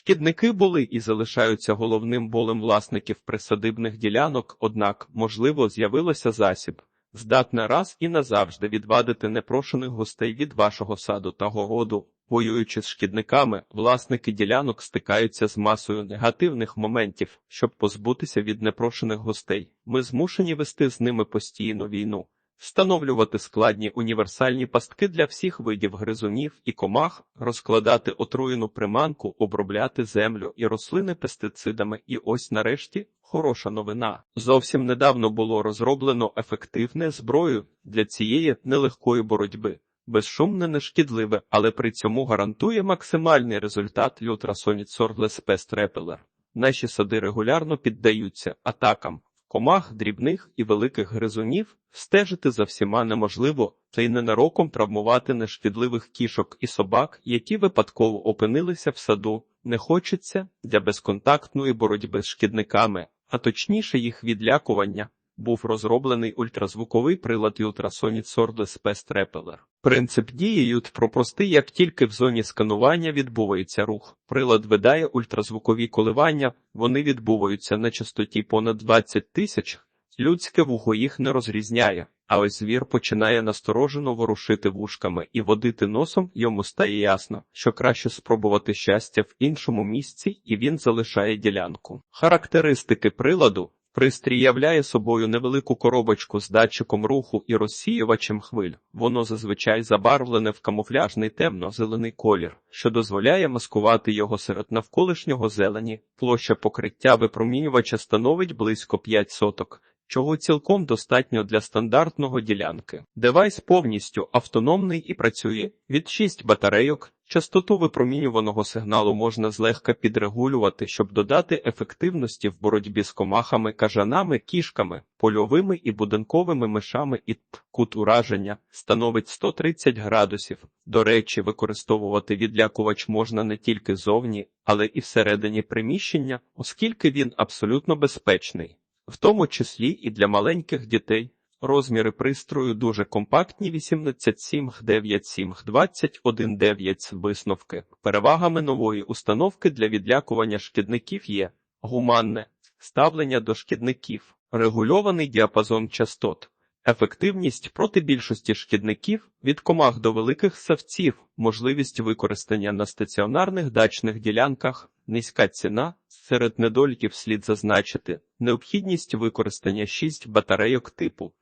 Шкідники були і залишаються головним болем власників присадибних ділянок, однак, можливо, з'явилося засіб, здатне раз і назавжди відвадити непрошених гостей від вашого саду та городу. Воюючи з шкідниками, власники ділянок стикаються з масою негативних моментів, щоб позбутися від непрошених гостей. Ми змушені вести з ними постійну війну. Встановлювати складні універсальні пастки для всіх видів гризунів і комах, розкладати отруєну приманку, обробляти землю і рослини пестицидами. І ось нарешті хороша новина. Зовсім недавно було розроблено ефективне зброю для цієї нелегкої боротьби. Безшумне, нешкідливе, але при цьому гарантує максимальний результат Sorgless Pest Repeller. Наші сади регулярно піддаються атакам комах, дрібних і великих гризунів, стежити за всіма неможливо, та й ненароком травмувати нешкідливих кішок і собак, які випадково опинилися в саду, не хочеться для безконтактної боротьби з шкідниками, а точніше їх відлякування. Був розроблений ультразвуковий прилад Ultrasonic Sorgless Pest Repeller. Принцип дії ют простий, як тільки в зоні сканування відбувається рух. Прилад видає ультразвукові коливання, вони відбуваються на частоті понад 20 тисяч. Людське вухо їх не розрізняє, а ось звір починає насторожено ворушити вушками і водити носом, йому стає ясно, що краще спробувати щастя в іншому місці, і він залишає ділянку. Характеристики приладу Пристрій являє собою невелику коробочку з датчиком руху і розсіювачем хвиль. Воно зазвичай забарвлене в камуфляжний темно-зелений колір, що дозволяє маскувати його серед навколишнього зелені. Площа покриття випромінювача становить близько 5 соток, чого цілком достатньо для стандартного ділянки. Девайс повністю автономний і працює від 6 батарейок. Частоту випромінюваного сигналу можна злегка підрегулювати, щоб додати ефективності в боротьбі з комахами, кажанами, кішками, польовими і будинковими мишами і кут ураження становить 130 градусів. До речі, використовувати відлякувач можна не тільки зовні, але і всередині приміщення, оскільки він абсолютно безпечний, в тому числі і для маленьких дітей. Розміри пристрою дуже компактні 187 97 21 9 висновки. Перевагами нової установки для відлякування шкідників є гуманне ставлення до шкідників, регульований діапазон частот, ефективність проти більшості шкідників від комах до великих савців, можливість використання на стаціонарних дачних ділянках, низька ціна. Серед недоліків слід зазначити необхідність використання 6 батарейок типу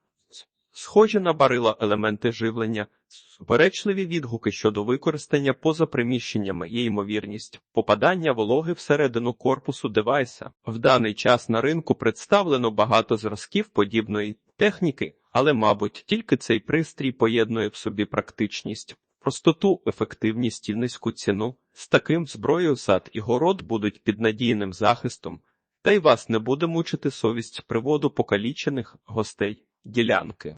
схожі на барила елементи живлення, суперечливі відгуки щодо використання поза приміщеннями є ймовірність попадання вологи всередину корпусу девайса. В даний час на ринку представлено багато зразків подібної техніки, але, мабуть, тільки цей пристрій поєднує в собі практичність. Простоту, ефективність і низьку ціну з таким зброєю сад і город будуть під надійним захистом, та й вас не буде мучити совість приводу покалічених гостей ділянки.